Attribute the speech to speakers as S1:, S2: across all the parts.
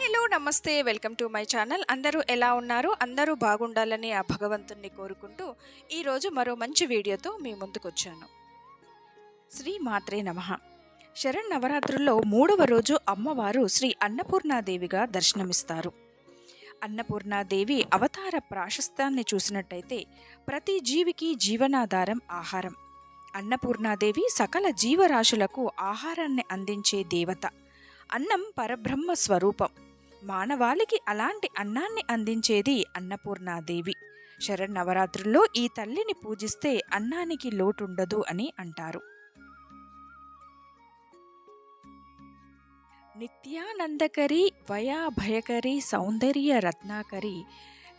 S1: Hello నమస్తే. Welcome to my channel. అందరూ ఎలా ఉన్నారు? అందరూ బాగుండాలని ఆ భగవంతుణ్ణి కోరుకుంటూ ఈరోజు మరో మంచి వీడియోతో మీ ముందుకొచ్చాను. శ్రీ మాత్రే నమ. శరణ్ నవరాత్రుల్లో మూడవ రోజు అమ్మవారు శ్రీ అన్నపూర్ణాదేవిగా దర్శనమిస్తారు. అన్నపూర్ణాదేవి అవతార ప్రాశస్త్యాన్ని చూసినట్టయితే ప్రతి జీవికి జీవనాధారం ఆహారం. అన్నపూర్ణాదేవి సకల జీవరాశులకు ఆహారాన్ని అందించే దేవత. అన్నం పరబ్రహ్మ స్వరూపం. మానవాళికి అలాంటి అన్నాన్ని అందించేది అన్నపూర్ణాదేవి. శరన్నవరాత్రుల్లో ఈ తల్లిని పూజిస్తే అన్నానికి లోటుండదు అని అంటారు. నిత్యానందకరి వయాభయకరి సౌందర్య రత్నాకరి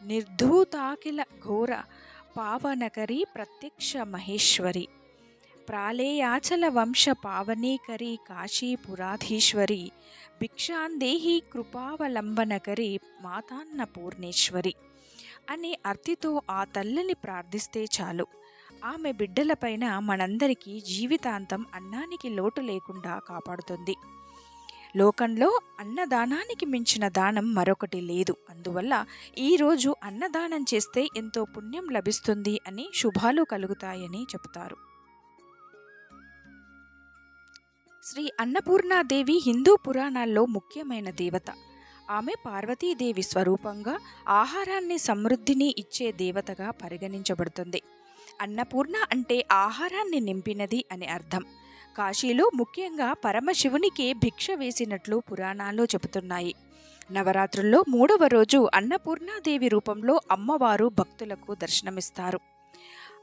S1: నిర్ధూతాకిల ఘోర పావనకరి ప్రత్యక్ష మహేశ్వరి ప్రాళేయాచల వంశ పావనీకరి కాశీపురాధీశ్వరి భిక్షాందేహి కృపావలంబనకరి మాతాన్న పూర్ణేశ్వరి అనే అర్థితో ఆ తల్లిని ప్రార్థిస్తే చాలు ఆమె బిడ్డలపైన మనందరికీ జీవితాంతం అన్నానికి లోటు లేకుండా కాపాడుతుంది లోకంలో అన్నదానానికి మించిన దానం మరొకటి లేదు అందువల్ల ఈరోజు అన్నదానం చేస్తే ఎంతో పుణ్యం లభిస్తుంది అని శుభాలు కలుగుతాయని చెబుతారు శ్రీ అన్నపూర్ణాదేవి హిందూ పురాణాల్లో ముఖ్యమైన దేవత. ఆమె పార్వతీదేవి స్వరూపంగా ఆహారాన్ని సమృద్ధిని ఇచ్చే దేవతగా పరిగణించబడుతుంది. అన్నపూర్ణ అంటే ఆహారాన్ని నింపినది అని అర్థం. కాశీలో ముఖ్యంగా పరమశివునికి భిక్ష వేసినట్లు పురాణాలు చెబుతున్నాయి. నవరాత్రుల్లో మూడవ రోజు అన్నపూర్ణాదేవి రూపంలో అమ్మవారు భక్తులకు దర్శనమిస్తారు.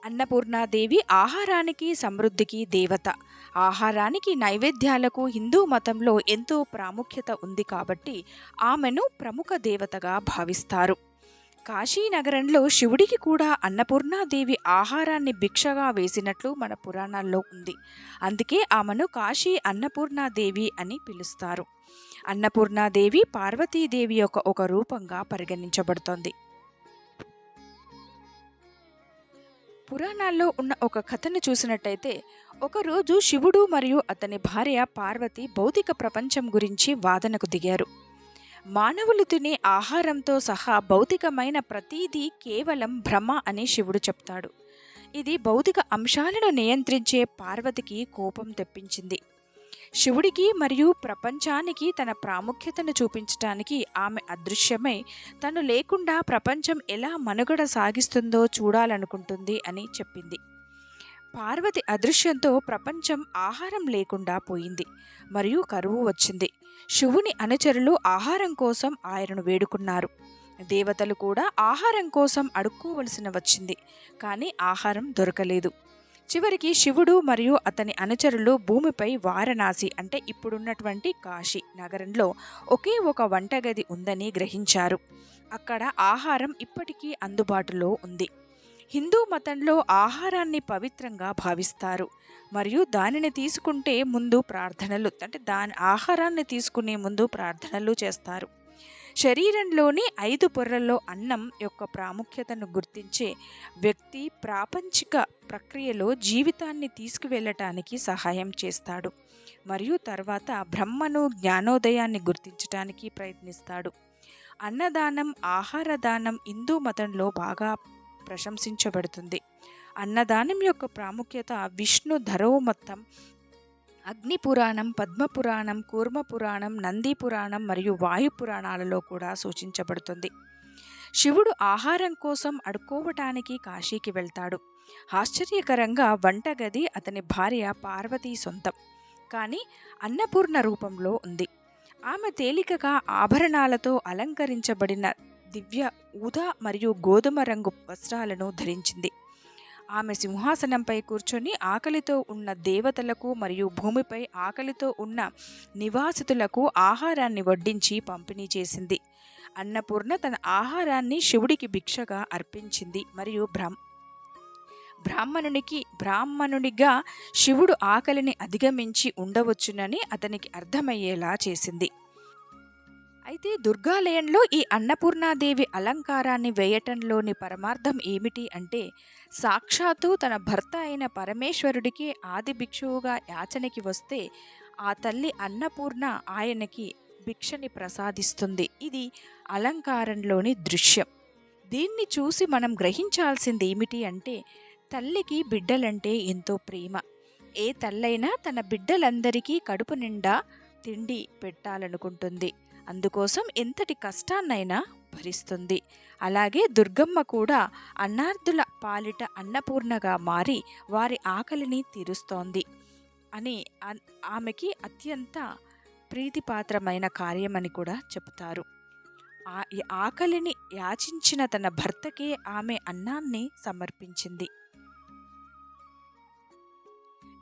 S1: అన్నపూర్ణాదేవి ఆహారానికి సమృద్ధికి దేవత. ఆహారానికి నైవేద్యాలకు హిందూ మతంలో ఎంతో ప్రాముఖ్యత ఉంది కాబట్టి ఆమెను ప్రముఖ దేవతగా భావిస్తారు. కాశీనగరంలో శివుడికి కూడా అన్నపూర్ణాదేవి ఆహారాన్ని భిక్షగా వేసినట్లు మన పురాణాల్లో ఉంది. అందుకే ఆమెను కాశీ అన్నపూర్ణాదేవి అని పిలుస్తారు. అన్నపూర్ణాదేవి పార్వతీదేవి యొక్క ఒక రూపంగా పరిగణించబడుతోంది. పురాణాల్లో ఉన్న ఒక కథను చూసినట్టయితే ఒకరోజు శివుడు మరియు అతని భార్య పార్వతి భౌతిక ప్రపంచం గురించి వాదనకు దిగారు. మానవులు తినే ఆహారంతో సహా భౌతికమైన ప్రతీదీ కేవలం భ్రమ అని శివుడు చెప్తాడు. ఇది భౌతిక అంశాలను నియంత్రించే పార్వతికి కోపం తెప్పించింది. శివుడికి మరియు ప్రపంచానికి తన ప్రాముఖ్యతను చూపించటానికి ఆమె అదృశ్యమై తను లేకుండా ప్రపంచం ఎలా మనుగడ సాగిస్తుందో చూడాలనుకుంటుంది అని చెప్పింది. పార్వతి అదృశ్యంతో ప్రపంచం ఆహారం లేకుండా పోయింది మరియు కరువు వచ్చింది. శివుని అనుచరులు ఆహారం కోసం ఆయనను వేడుకున్నారు. దేవతలు కూడా ఆహారం కోసం అడుక్కోవలసిన వచ్చింది కానీ ఆహారం దొరకలేదు. చివరికి శివుడు మరియు అతని అనుచరులు భూమిపై వారణాసి అంటే ఇప్పుడున్నటువంటి కాశీ నగరంలో ఒకే ఒక వంటగది ఉందని గ్రహించారు. అక్కడ ఆహారం ఇప్పటికీ అందుబాటులో ఉంది. హిందూ మతంలో ఆహారాన్ని పవిత్రంగా భావిస్తారు. మరియు దానిని తీసుకుంటే ముందు ప్రార్థనలు అంటే దాని ఆహారాన్ని తీసుకునే ముందు ప్రార్థనలు చేస్తారు. శరీరంలోని ఐదు పొరల్లో అన్నం యొక్క ప్రాముఖ్యతను గుర్తించే వ్యక్తి ప్రాపంచిక ప్రక్రియలో జీవితాన్ని తీసుకువెళ్ళటానికి సహాయం చేస్తాడు మరియు తర్వాత బ్రహ్మను జ్ఞానోదయాన్ని గుర్తించటానికి ప్రయత్నిస్తాడు. అన్నదానం ఆహార దానం హిందూ మతంలో బాగా ప్రశంసించబడుతుంది. అన్నదానం యొక్క ప్రాముఖ్యత విష్ణు ధరోమత్తం అగ్ని పురాణం పద్మపురాణం కూర్మ పురాణం నంది పురాణం మరియు వాయు పురాణాలలో కూడా సూచించబడుతుంది. శివుడు ఆహారం కోసం అడుక్కోవటానికి కాశీకి వెళ్తాడు. ఆశ్చర్యకరంగా వంటగది అతని భార్య పార్వతీ సొంతం. కానీ అన్నపూర్ణ రూపంలో ఉంది. ఆమె తేలికగా ఆభరణాలతో అలంకరించబడిన దివ్య ఊదా మరియు గోధుమ రంగు వస్త్రాలను ధరించింది. ఆమె సింహాసనంపై కూర్చొని ఆకలితో ఉన్న దేవతలకు మరియు భూమిపై ఆకలితో ఉన్న నివాసితులకు ఆహారాన్ని వడ్డించి పంపిణీ చేసింది. అన్నపూర్ణ తన ఆహారాన్ని శివుడికి భిక్షగా అర్పించింది మరియు బ్రహ్మ బ్రాహ్మణునికి బ్రాహ్మణునిగా శివుడు ఆకలిని అధిగమించి ఉండవచ్చునని అతనికి అర్థమయ్యేలా చేసింది. అయితే దుర్గాలయంలో ఈ అన్నపూర్ణాదేవి అలంకారాన్ని వేయటంలోని పరమార్థం ఏమిటి అంటే సాక్షాత్తు తన భర్త అయిన పరమేశ్వరుడికి ఆది భిక్షువుగా యాచనకి వస్తే ఆ తల్లి అన్నపూర్ణ ఆయనకి భిక్షని ప్రసాదిస్తుంది. ఇది అలంకారంలోని దృశ్యం. దీన్ని చూసి మనం గ్రహించాల్సింది ఏమిటి అంటే తల్లికి బిడ్డలంటే ఎంతో ప్రేమ. ఏ తల్లైనా తన బిడ్డలందరికీ కడుపు నిండా తిండి పెట్టాలనుకుంటుంది. అందుకోసం ఎంతటి కష్టాన్నైనా భరిస్తుంది. అలాగే దుర్గమ్మ కూడా అన్నార్థుల పాలిట అన్నపూర్ణగా మారి వారి ఆకలిని తీరుస్తోంది అని ఆమెకి అత్యంత ప్రీతిపాత్రమైన కార్యమని కూడా చెబుతారు. ఆ ఆకలిని యాచించిన తన భర్తకే ఆమె అన్నాన్ని సమర్పించింది.